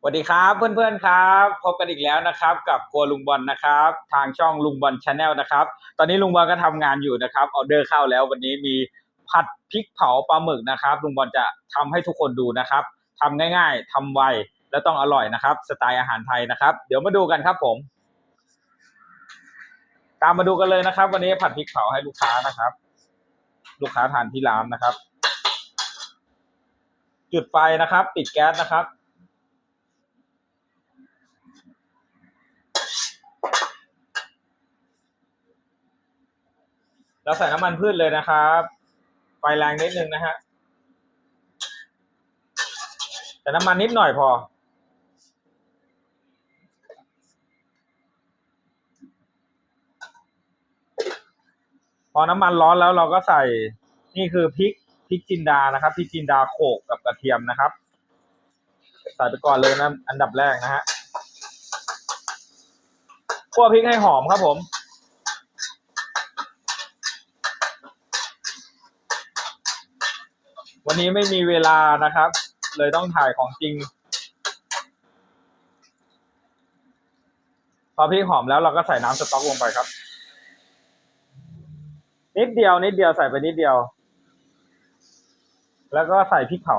สวัสดีครับเพื่อนๆครับพบกันอีกแล้วนะครับ กับครัวลุงบอลนะครับ ทางช่องลุงบอลชาแนลนะครับ ตอนนี้ลุงบอลก็ทำงานอยู่นะครับออเดอร์เข้าแล้ววันนี้มีผัดพริกเผาปลาหมึกนะครับ ลุงบอลจะทำให้ทุกคนดูนะครับทำง่าย ๆทำไวและต้องอร่อยนะครับ สไตล์อาหารไทยนะครับ เดี๋ยวมาดูกันครับผม ตามมาดูกันเลยนะครับ วันนี้ผัดพริกเผาให้ลูกค้านะครับ ลูกค้าทานที่ร้านนะครับ จุดไฟนะครับ ปิดแก๊สนะครับ เราใส่น้ำมันพืชเลยนะครับไฟแรงนิดนึงนะฮะแต่น้ำมันนิดหน่อยพอ พอน้ำมันร้อนแล้วเราก็ใส่นี่คือพริกพริกจินดานะครับพริกจินดาโขลกกับกระเทียมนะครับ ใส่ไปก่อนเลยนะอันดับแรกนะฮะคั่วพริกให้หอมครับผม วันนี้ไม่มีเวลานะครับ เลยต้องถ่ายของจริง พอพริกหอมแล้วเราก็ใส่น้ำสต๊อกลงไปครับ นิดเดียวนิดเดียวใส่ไปนิดเดียว แล้วก็ใส่พริกเผา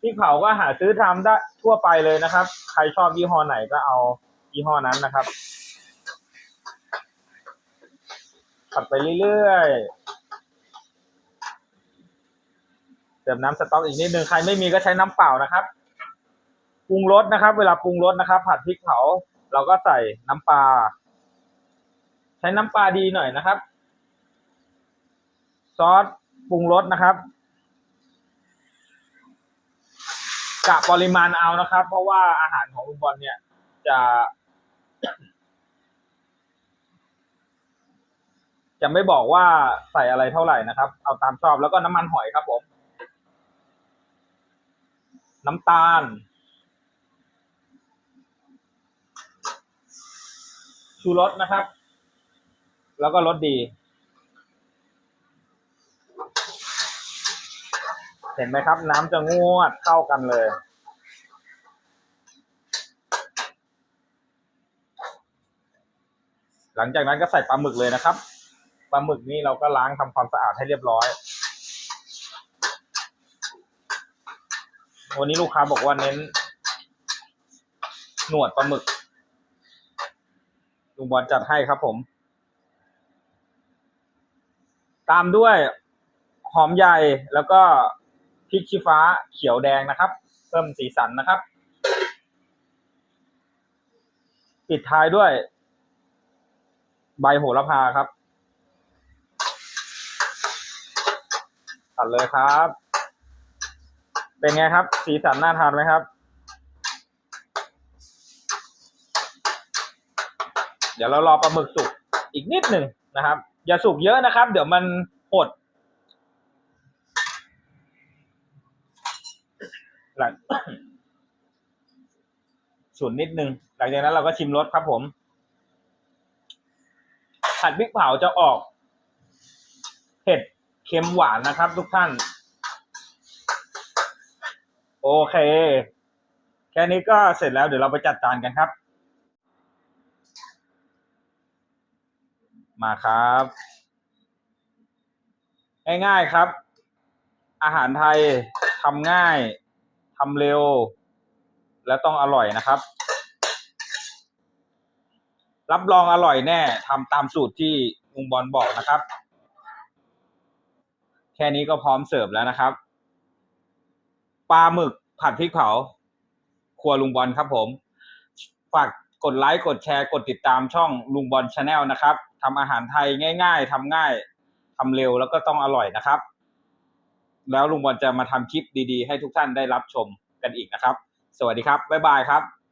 พริกเผาก็หาซื้อทำได้ทั่วไปเลยนะครับ ใครชอบยี่ห้อไหนก็เอายี่ห้อนั้นนะครับผัดไปเรื่อยๆ เติมน้ำสต๊อกอีกนิดนึงใครไม่มีก็ใช้น้ำเปล่านะครับปรุงรสนะครับ เวลาปรุงรสนะครับ ผัดพริกเผาเราก็ใส่น้ำปลาใช้น้ำปลาดีหน่อยนะครับ ซอสปรุงรสนะครับกะปริมาณเอานะครับ เพราะว่าอาหารของลุงบอลเนี่ย จะ จะไม่บอกว่าใส่อะไรเท่าไหร่นะครับ เอาตามชอบแล้วก็น้ำมันหอยครับผม น้ำตาล ชูรสนะครับ แล้วก็รสดี เห็นไหมครับ น้ำจะงวดเข้ากันเลยหลังจากนั้นก็ใส่ปลาหมึกเลยนะครับ ปลาหมึกนี่เราก็ล้างทำความสะอาดให้เรียบร้อย วันนี้ลูกค้าบอกว่าเน้น หนวดปลาหมึกลุงบอลจัดให้ครับผม ตามด้วย หอมใหญ่แล้วก็พริกชี้ฟ้าเขียวแดงนะครับ เพิ่มสีสันนะครับ ปิดท้ายด้วย ใบโหระพาครับตัดเลยครับ เป็นไงครับ สีสันน่าทานไหมครับ เดี๋ยวเรารอปลาหมึกสุกอีกนิดหนึ่งนะครับ อย่าสุกเยอะนะครับ เดี๋ยวมันหดหลังฉุนนิดนึง หลังจากนั้นเราก็ชิมรสครับผม ผัดพริกเผาจะออก เผ็ดเค็มหวานนะครับทุกท่าน โอเค แค่นี้ก็เสร็จแล้วเดี๋ยวเราไปจัดจานกันครับ มาครับ ง่ายๆครับ อาหารไทยทำง่ายทำเร็ว และต้องอร่อยนะครับ รับรองอร่อยแน่ทำตามสูตรที่ลุงบอลบอกนะครับ แค่นี้ก็พร้อมเสิร์ฟแล้วนะครับปลาหมึก ผัดพริกเผาครัวลุงบอลครับผม ฝากกดไลค์กดแชร์กดติดตามช่องลุงบอลชาแนลนะครับทำอาหารไทยง่าย ๆทำง่ายทำเร็วแล้วก็ต้องอร่อยนะครับ แล้วลุงบอลจะมาทำคลิปดีๆ ให้ทุกท่านได้รับชมกันอีกนะครับ สวัสดีครับบ๊ายบายครับ